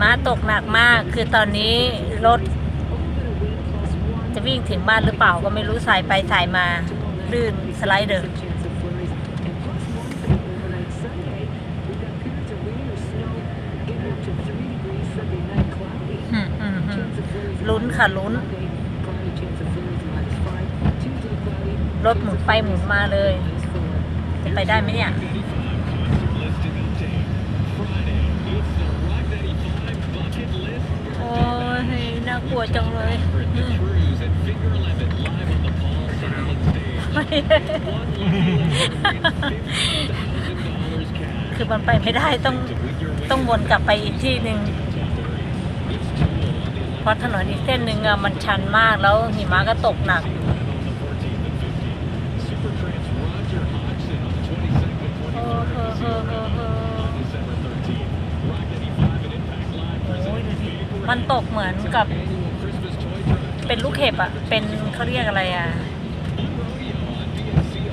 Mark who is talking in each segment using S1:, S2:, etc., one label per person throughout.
S1: มะตกหนักมาก คือตอนนี้รถ จะวิ่งถึงบ้านหรือเปล่าก็ไม่รู้สายไปสายมาลื่นสไลเดอร์อืมอืมอืมลุ้นค่ะลุ้น รถหมุนไปหมุนมาเลย จะไปได้ไหมเนี่ย โอ้ยน่ากลั วจังเลยอืมคือมันไปไม่ได้ต้องต้องวนกลับไปอีกที่หนึ่งเพราะถนนอีกเส้นหนึ่งอะมันชันมากแล้วหิมะก็ตกหนักโอ้โหโหโหโหโอ้ยดูสิมันตกเหมือนกับ เป็นลูกเห็บอะเป็นเขาเรียกอะไรอะ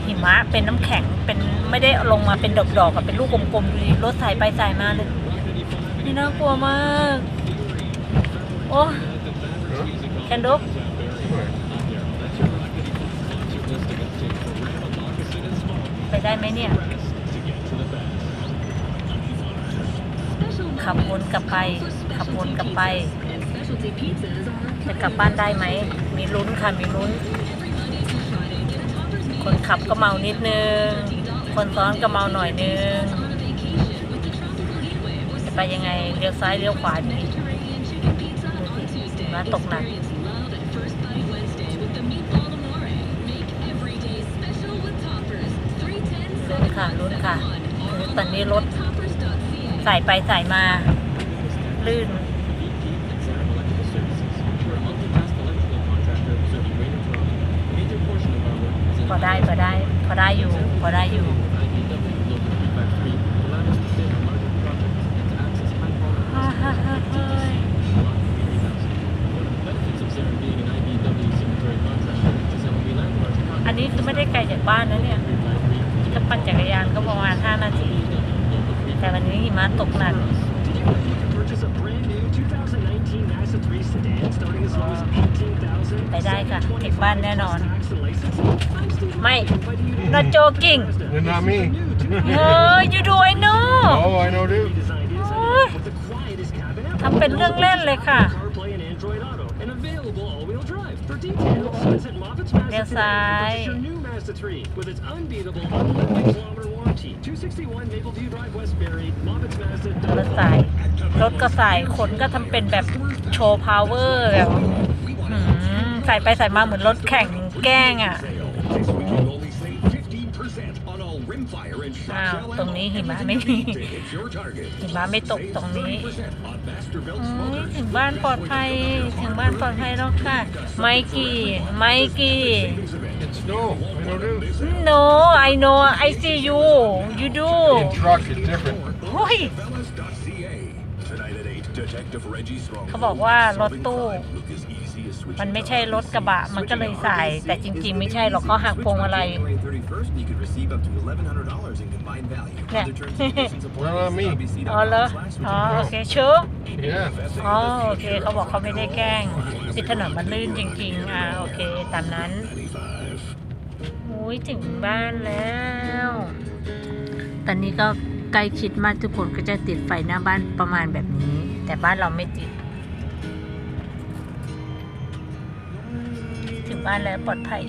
S1: หิมะเป็นน้ำแข็งเป็นไม่ได้ลงมาเป็นดอกๆอะเป็นลูกกลมๆดูดิรถสายไปสายมาเลยนี่น่ากลัวมาก โอ้แคนดกไปได้ไหมเนี่ยขับวนกลับไปขับวนกลับไป จะกลับบ้านได้ไหม มีลุ้นค่ะ มีลุ้น คนขับก็เมานิดนึง คนซ้อนก็เมาหน่อยนึง จะไปยังไง เลี้ยวซ้าย เลี้ยวขวาดีมาตกหนักลุ้นค่ะลุ้นค่ะตอนนี้รถใส่ไปใส่มา ลื่น พอได้พอได้ พอ ได้อยู่ พอได้อยู่ฮ่อันนี้คือไม่ได้ไกลจากบ้านนะเนี่ยถ้าปั่นจักรยานก็ประมาณ 5 นาที แต่วันนี้หิมะตกหนัก
S2: Purchase a brand new 2019 Mazda 3 sedan starting as low as
S1: ไปได้ค่ะเก็บบ้านแน่นอน
S2: Tax and license. I'm Steve
S1: ไม่
S2: inviting you to
S1: not joking
S3: They're not me.
S1: เออ you do I know
S3: Oh, I know, dude.
S2: Designed inside with the quietest cabin ever.
S1: ทำเป็นเรื่องเล่นเลยค่ะ
S2: CarPlay and Android Auto and available all-wheel drive. For details, visit Moffitt's Mazda
S1: เลี้ยว
S2: today
S1: ซ้าย
S2: and purchase your new Mazda 3 with its unbeatable unlimited kilometer warranty. 261 Mapleview Drive, Westbury. Moffitt's Mazda.
S1: รถสายรถก็สายขนก็ทำเป็นแบบโชว์พาวเวอร์แบบหืม ใส่ไปใส่มาเหมือนรถแข่งแกล้งอะ
S4: Only save 15% on all rimfire and
S1: อ้าว
S4: shot
S1: ตรงนี้หิมะไม่มี
S4: to hit your target.
S1: หิมะไม่ตกตรงนี้
S4: 30% on Masterbuilt
S1: โอ้ย
S4: smokers.
S1: ถึงบ้านปลอดภัยถึงบ้านปลอดภัยแล้วค่ะไมกี้ไมกี้
S3: It's snow. I know, dude.
S1: no I know I see you you do
S3: In truck, it's different.
S1: โอ้ย
S4: Fellas.ca. Tonight at 8, Detective Reggie Strong.
S1: เขาบอกว่ารถตู้
S4: Look as easy as switching
S1: มันไม่ใช่รถกระบะ มันก็เลยสาย แต่จริง ๆ ไม่ใช่หรอกเขาหักพวงมาลัย
S5: January 31st, and you could receive up to $1,100 in combined value.
S1: Yeah.
S5: Other terms and conditions apply.
S3: Well, not me.
S5: Visit
S1: อ๋อเหรอ
S5: WBC.com/switching.
S1: อ๋อโอเคชูอ
S3: Yeah.
S1: อ๋อโอเคเขาบอกเขาไม่ได้แกล้งที่ถนนมันลื่นจริง ๆ อ่าโอเค ตามนั้นอุ้ยถึงบ้านแล้ว ตอนนี้ก็ ใกล้คิดมากทุกคนก็จะติดไฟหน้าบ้านประมาณแบบนี้ แต่บ้านเราไม่ติด ถึงบ้านแล้วปลอดภัย